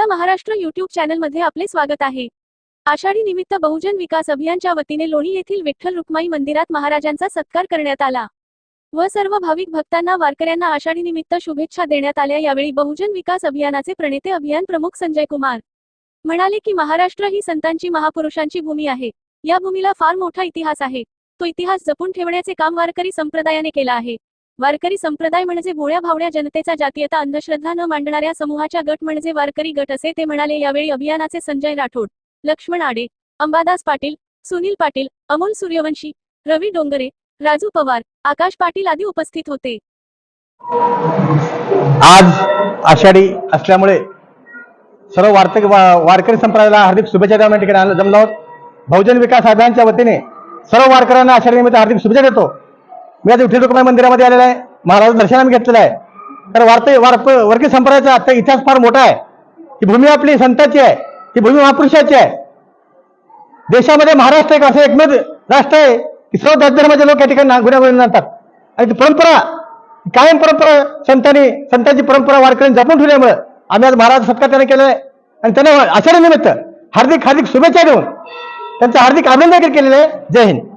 आपला महाराष्ट्र युट्यूब चॅनलमध्ये आपले स्वागत आहे. आषाढी निमित्त बहुजन विकास अभियानच्या वतीने लोणी येथील विठ्ठल रुक्माई मंदिरात महाराजांचा सत्कार करण्यात आला. व सर्व भाविक भक्तांना वारकऱ्यांना आषाढी निमित्त शुभेच्छा देण्यात आल्या. यावेळी बहुजन विकास अभियानाचे प्रणेते अभियान प्रमुख संजय कुमार म्हणाले की महाराष्ट्र ही संतांची महापुरुषांची भूमी आहे. या भूमीला फार मोठा इतिहास आहे. तो इतिहास जपून ठेवण्याचे काम वारकरी संप्रदायाने केला आहे. वारकरी संप्रदाय म्हणजे भोळ्या भावड्या जनतेचा जातीयता अंधश्रद्धा न मांडणाऱ्या समूहाच्या गट म्हणजे वारकरी गट असे ते म्हणाले. यावेळी अभियानाचे संजय राठोड लक्ष्मण आडे अंबादास पाटील सुनील पाटील अमोल सूर्यवंशी रवी डोंगरे राजू पवार आकाश पाटील आदी उपस्थित होते. आज आषाढी असल्यामुळे सर्व वार्तक वारकरी संप्रदायाला हार्दिक शुभेच्छा द्या ठिकाणी आलं जमलो आहोत. बहुजन विकास अभियानच्या वतीने सर्व वारकऱ्यांना आषाढी निमित्त हार्दिक शुभेच्छा देतो. मी आज विठ्ठल रुक्माई मंदिरामध्ये आलेला आहे. महाराज दर्शन आम्ही घेतलेलं आहे. तर वार्त वारप वर्गीय संप्रदायाचा आता इतिहास फार मोठा आहे. ही भूमी आपली संताची आहे. ही भूमी महापुरुषाची आहे. देशामध्ये महाराष्ट्र एक असं एकमेव राष्ट्र आहे. की सर्व धर्माचे लोक या ठिकाणी गुन्ह्या जातात. आणि ती परंपरा कायम परंपरा संतांनी संतांची परंपरा वारकऱ्यांनी जपून ठेवल्यामुळे आम्ही आज महाराज सत्कार त्यांना केलाय आणि त्यांना आषाढी निमित्त हार्दिक हार्दिक शुभेच्छा देऊन त्यांचं हार्दिक अभिनंदन केलेलं आहे. जय हिंद.